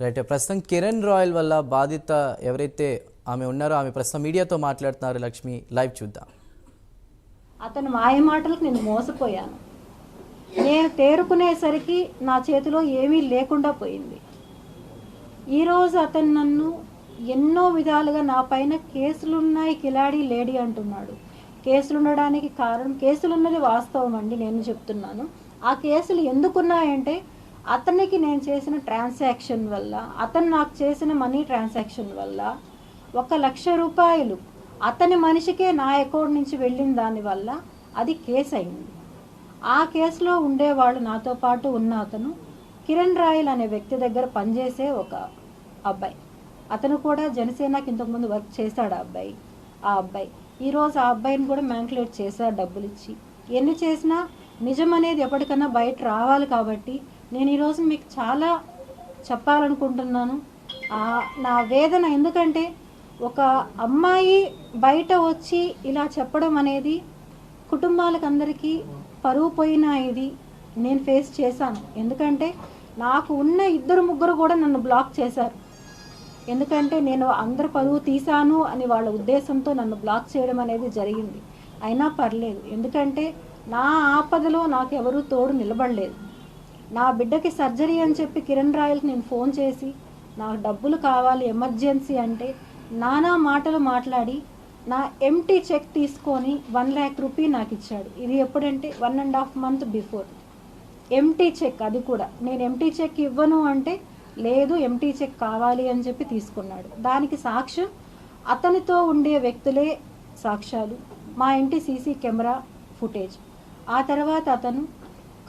Right ప్రస్తుతం Kiran royal వల్ల బాధిత ఎవరైతే ఆమె ఉన్నారో ఆమె ప్రస్తుతం మీడియాతో మాట్లాడుతున్నారు. లక్ష్మి లైవ్ చూద్దాం. అతను మాయ మాటలకు నేను మోసపోయాను. నేను తేరుకునేసరికి నా చేతిలో ఏమీ లేకుండా పోయింది. ఈరోజు అతను నన్ను ఎన్నో విధాలుగా నా పైన కేసులున్నాయి కిలాడి లేడీ అంటున్నాడు. కేసులు ఉండడానికి కారణం కేసులు ఉన్నది వాస్తవం అండి నేను చెప్తున్నాను. ఆ కేసులు ఎందుకున్నాయంటే అతనికి నేను చేసిన ట్రాన్సాక్షన్ వల్ల అతను నాకు చేసిన మనీ ట్రాన్సాక్షన్ వల్ల ఒక లక్ష రూపాయలు అతని మనిషికే నా అకౌంట్ నుంచి వెళ్ళిన దానివల్ల అది కేసు అయింది. ఆ కేసులో ఉండేవాళ్ళు నాతో పాటు ఉన్న అతను కిరణ్ రాయల్ అనే వ్యక్తి దగ్గర పనిచేసే ఒక అబ్బాయి. అతను కూడా జనసేనకి ఇంతకుముందు వర్క్ చేశాడు ఆ అబ్బాయి. ఆ అబ్బాయి. ఈరోజు ఆ అబ్బాయిని కూడా మ్యాంకులేట్ చేశారు డబ్బులు ఇచ్చి ఎన్ని చేసినా నిజం అనేది ఎప్పటికన్నా బయట రావాలి కాబట్టి నేను ఈరోజు మీకు చాలా చెప్పాలనుకుంటున్నాను. నా వేదన ఎందుకంటే ఒక అమ్మాయి బయట వచ్చి ఇలా చెప్పడం అనేది కుటుంబాలకు అందరికీ పరువు పోయిన ఇది నేను ఫేస్ చేశాను. ఎందుకంటే నాకు ఉన్న ఇద్దరు ముగ్గురు కూడా నన్ను బ్లాక్ చేశారు. ఎందుకంటే నేను అందరు పరువు తీశాను అని వాళ్ళ ఉద్దేశంతో నన్ను బ్లాక్ చేయడం అనేది జరిగింది. అయినా పర్లేదు. ఎందుకంటే నా ఆపదలో నాకు ఎవరూ తోడు నిలబడలేదు. నా బిడ్డకి సర్జరీ అని చెప్పి కిరణ్ రాయల్కి నేను ఫోన్ చేసి నాకు డబ్బులు కావాలి ఎమర్జెన్సీ అంటే నానా మాటలు మాట్లాడి నా ఎంటీ చెక్ తీసుకొని వన్ ల్యాక్ రూపీ నాకు ఇచ్చాడు. ఇది ఎప్పుడంటే one and half month before. Empty cheque అది కూడా. నేను ఎంటీ చెక్ ఇవ్వను అంటే లేదు ఎంటీ చెక్ కావాలి అని చెప్పి తీసుకున్నాడు. దానికి సాక్ష్యం అతనితో ఉండే వ్యక్తులే సాక్ష్యాలు. మా ఇంటి సీసీ కెమెరా ఫుటేజ్. ఆ తర్వాత అతను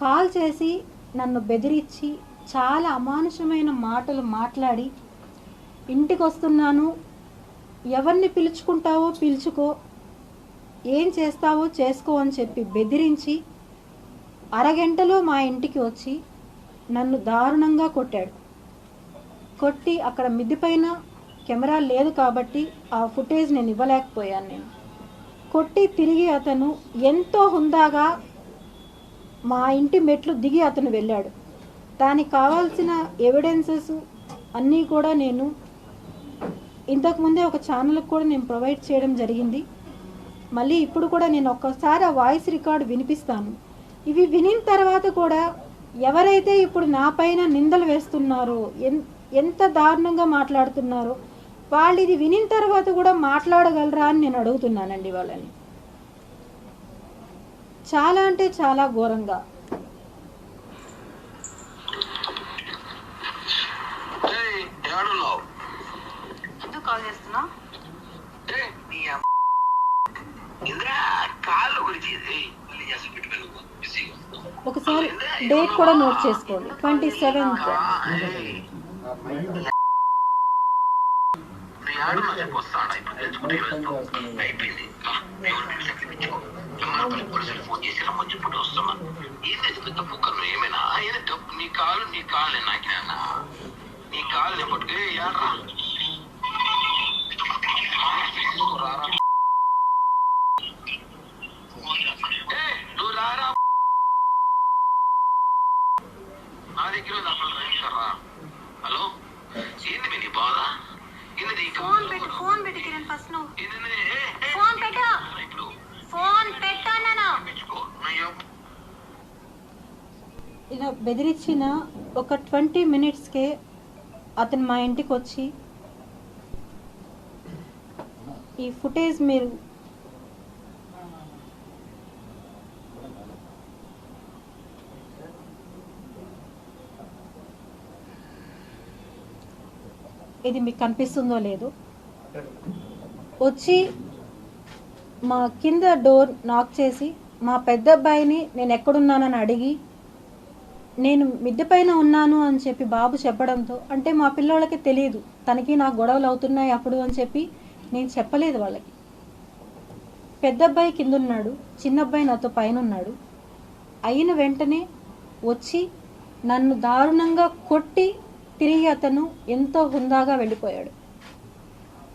కాల్ చేసి నన్ను బెదిరించి చాలా అమానుషమైన మాటలు మాట్లాడి ఇంటికి వస్తున్నాను ఎవరిని పిలుచుకుంటావో పిలుచుకో. ఏం చేస్తావో చేసుకో అని చెప్పి బెదిరించి అరగంటలో మా ఇంటికి వచ్చి నన్ను దారుణంగా కొట్టాడు. కొట్టి అక్కడ మిద్దిపైన కెమెరా లేదు కాబట్టి ఆ ఫుటేజ్ నేను ఇవ్వలేకపోయాను నేను. కొట్టి తిరిగి అతను ఎంతో హుందాగా మా ఇంటి మెట్లు దిగి అతను వెళ్ళాడు. దానికి కావాల్సిన ఎవిడెన్సెస్ అన్నీ కూడా నేను ఇంతకుముందే ఒక ఛానల్కి కూడా నేను ప్రొవైడ్ చేయడం జరిగింది. మళ్ళీ ఇప్పుడు కూడా నేను ఒక్కసారి ఆ వాయిస్ రికార్డ్ వినిపిస్తాను. ఇవి వినిన తర్వాత కూడా ఎవరైతే ఇప్పుడు నా పైన నిందలు వేస్తున్నారో ఎన్ ఎంత దారుణంగా మాట్లాడుతున్నారో వాళ్ళు ఇది వినిన తర్వాత కూడా మాట్లాడగలరా అని నేను అడుగుతున్నానండి వాళ్ళని. పెట్టు నువ్వు. బిజీగా ఉన్నావు. ఒకసారి డేట్ కూడా నోట్ చేసుకోండి. Twenty seventh. యాడు నా చెప్పు ఇప్పుడు తెలుసుకుంటే అయిపోయింది. పోలీసులు ఫోన్ చేసి రమ్మని చెప్పుకుంటూ వస్తున్నా. పెద్ద పుక్కను ఏమైనా? ఏది డబ్బు నీ కాలు నీ కాలు నాకినా నీ కాలు నేను పట్టుకు ఏడ్రా రారా ఏయ్, నువ్వు రారా నా దగ్గర ఉంది అసలు రా హలో ఏంది మీ నీ బాధ ఏంది నీ ఫోన్ పెట్టు ఫోన్ పెట్టు కిరణ్ ఫస్ట్ నువ్వు. ఫోన్ పెట్టు. ఫోన్ పెట్టు అన్నాను మెచ్చుకో అయ్యో. ఇలా బెదిరించిన ఒక ట్వంటీ మినిట్స్కే అతను మా ఇంటికి వచ్చి ఈ ఫుటేజ్ మీరు ఇది మీకు కనిపిస్తుందో లేదో వచ్చి మా కింద డోర్ నాక్ చేసి మా పెద్ద అబ్బాయిని నేను ఎక్కడున్నానని అడిగి నేను మిద్దె పైన ఉన్నాను అని చెప్పి బాబు చెప్పడంతో అంటే మా పిల్లోళ్ళకి తెలియదు తనకి నాకు గొడవలు అవుతున్నాయి అప్పుడు అని చెప్పి నేను చెప్పలేదు వాళ్ళకి. పెద్ద అబ్బాయి కింద ఉన్నాడు చిన్న అబ్బాయి నాతో పైన ఉన్నాడు అయిన వెంటనే వచ్చి నన్ను దారుణంగా కొట్టి తిరిగి అతను ఎంతో హుందాగా వెళ్ళిపోయాడు.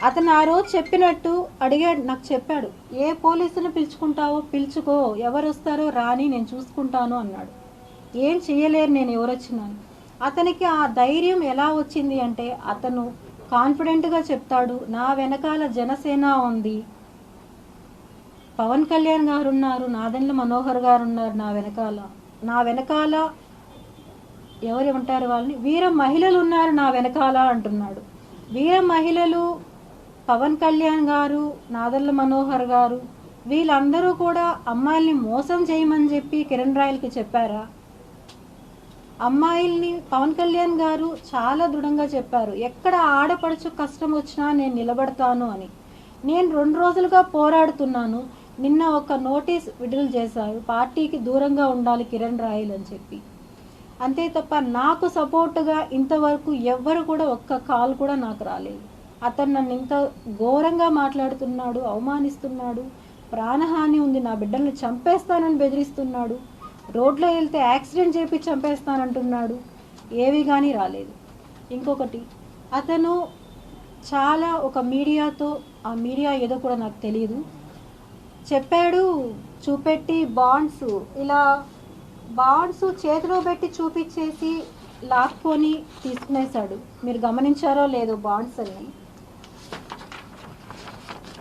అతను ఆ రోజు చెప్పినట్టు అడిగాడు నాకు చెప్పాడు ఏ పోలీసును పిలుచుకుంటావో పిలుచుకో ఎవరు వస్తారో రాని నేను చూసుకుంటాను అన్నాడు. ఏం చేయలేరు నేను ఎవరొచ్చినాను. అతనికి ఆ ధైర్యం ఎలా వచ్చింది అంటే అతను కాన్ఫిడెంట్గా చెప్తాడు నా వెనకాల జనసేన ఉంది. పవన్ కళ్యాణ్ గారు ఉన్నారు నాదెండ్ల మనోహర్ గారు ఉన్నారు నా వెనకాల. నా వెనకాల ఎవరు ఉంటారు వాళ్ళని? వీర మహిళలు ఉన్నారు నా వెనకాల అంటున్నాడు. వీర మహిళలు పవన్ కళ్యాణ్ గారు నాదర్ల మనోహర్ గారు వీళ్ళందరూ కూడా అమ్మాయిల్ని మోసం చేయమని చెప్పి కిరణ్ రాయల్కి చెప్పారా? అమ్మాయిల్ని పవన్ కళ్యాణ్ గారు చాలా దృఢంగా చెప్పారు. ఎక్కడ ఆడపడుచు కష్టం వచ్చినా నేను నిలబడతాను అని. నేను రెండు రోజులుగా పోరాడుతున్నాను. నిన్న ఒక నోటీస్ విడుదల చేశారు. పార్టీకి దూరంగా ఉండాలి కిరణ్ రాయల్ అని చెప్పి. అంతే తప్ప నాకు సపోర్టుగా ఇంతవరకు ఎవ్వరు కూడా ఒక్క కాల్ కూడా నాకు రాలేదు. అతను నన్ను ఇంత ఘోరంగా మాట్లాడుతున్నాడు అవమానిస్తున్నాడు ప్రాణహాని ఉంది నా బిడ్డలను చంపేస్తానని బెదిరిస్తున్నాడు రోడ్లో వెళ్తే యాక్సిడెంట్ చేపి చంపేస్తానంటున్నాడు ఏవి కానీ రాలేదు. ఇంకొకటి అతను చాలా ఒక మీడియాతో ఆ మీడియా ఏదో కూడా నాకు తెలియదు చెప్పాడు చూపెట్టి బాండ్స్ ఇలా బాండ్స్ చేతిలో పెట్టి చూపించేసి లాక్కొని తీసుకునేశాడు. మీరు గమనించారో లేదో బాండ్స్ అని.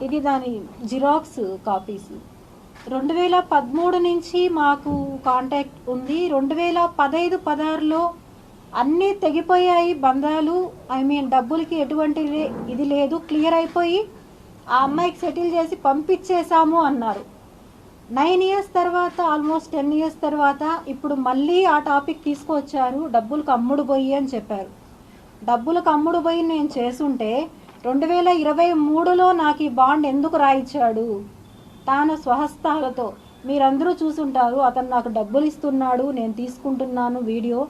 ఇది దాని జిరాక్స్ కాపీస్. రెండు వేల పదమూడు నుంచి మాకు కాంటాక్ట్ ఉంది. రెండు వేల పదహైదు పదహారులో అన్నీ తెగిపోయాయి బంధాలు. ఐ మీన్ డబ్బులకి ఎటువంటి ఇది లేదు. క్లియర్ అయిపోయి ఆ అమ్మాయికి సెటిల్ చేసి పంపించేశాము అన్నారు. నైన్ ఇయర్స్ తర్వాత ఆల్మోస్ట్ టెన్ ఇయర్స్ తర్వాత ఇప్పుడు మళ్ళీ ఆ టాపిక్ తీసుకొచ్చారు. డబ్బులకు అమ్ముడు పోయి అని చెప్పారు. డబ్బులకు అమ్ముడు పోయి నేను చేసుంటే రెండు వేల ఇరవై మూడులో నాకు ఈ బాండ్ ఎందుకు రాయిచ్చాడు? తాను స్వహస్తాలతో. మీరందరూ చూసుంటారు అతను నాకు డబ్బులు ఇస్తున్నాడు నేను తీసుకుంటున్నాను వీడియో.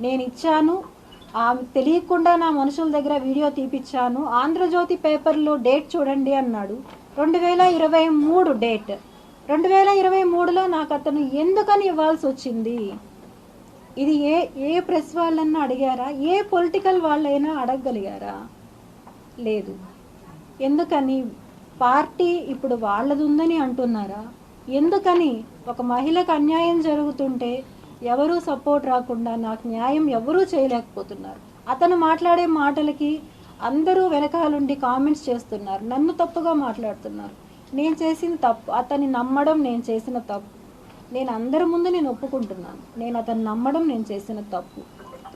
నేను ఇచ్చాను ఆమె తెలియకుండా నా మనుషుల దగ్గర వీడియో తీపిచ్చాను. ఆంధ్రజ్యోతి పేపర్లో డేట్ చూడండి అన్నాడు. రెండు వేల ఇరవై మూడు డేట్. రెండు వేల ఇరవై మూడులో నాకు అతను ఎందుకని ఇవ్వాల్సి వచ్చింది ఇది ఏ ఏ ప్రెస్ వాళ్ళన్నా అడిగారా? ఏ పొలిటికల్ వాళ్ళైనా అడగగలిగారా? లేదు. ఎందుకని? పార్టీ ఇప్పుడు వాళ్ళది ఉందని అంటున్నారా? ఎందుకని? ఒక మహిళకు అన్యాయం జరుగుతుంటే ఎవరూ సపోర్ట్ రాకుండా నాకు న్యాయం ఎవరూ చేయలేకపోతున్నారు. అతను మాట్లాడే మాటలకి అందరూ వెనకాలండి కామెంట్స్ చేస్తున్నారు. నన్ను తప్పుగా మాట్లాడుతున్నారు. నేను చేసిన తప్పు. అతన్ని నమ్మడం నేను చేసిన తప్పు. నేను అందరి ముందు నేను ఒప్పుకుంటున్నాను. నేను అతను నమ్మడం నేను చేసిన తప్పు.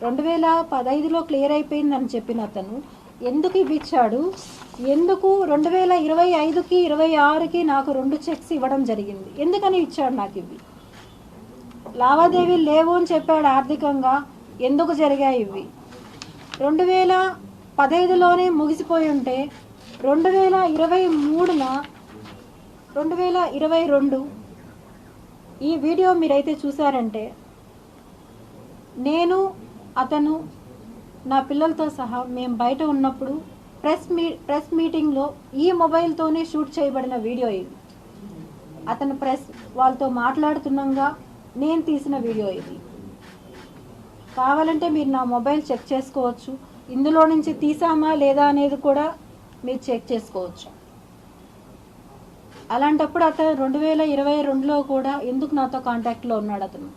రెండు వేల పదహైదులో క్లియర్ అయిపోయిందని చెప్పిన అతను ఎందుకు ఇవ్విచ్చాడు ఎందుకు రెండు వేల ఇరవై ఐదుకి ఇరవై ఆరుకి నాకు రెండు చెక్స్ ఇవ్వడం జరిగింది? ఎందుకని ఇచ్చాడు నాకు ఇవి? లావాదేవీలు లేవు అని చెప్పాడు ఆర్థికంగా. ఎందుకు జరిగాయి ఇవి? రెండు వేల పదహైదులోనే ముగిసిపోయి ఉంటే రెండు వేల ఇరవై మూడున రెండు వేల ఇరవై రెండు ఈ వీడియో మీరైతే చూసారంటే నేను అతను నా పిల్లలతో సహా మేము బయట ఉన్నప్పుడు ప్రెస్ మీ ప్రెస్ మీటింగ్లో ఈ మొబైల్తోనే షూట్ చేయబడిన వీడియో ఇది. అతను ప్రెస్ వాళ్ళతో మాట్లాడుతుండగా నేను తీసిన వీడియో ఇది. కావాలంటే మీరు నా మొబైల్ చెక్ చేసుకోవచ్చు. ఇందులో నుంచి తీసామా లేదా అనేది కూడా మీరు చెక్ చేసుకోవచ్చు. అలాంటప్పుడు అతను రెండు వేల ఇరవై రెండులో కూడా ఎందుకు నాతో కాంటాక్ట్లో ఉన్నాడు అతను?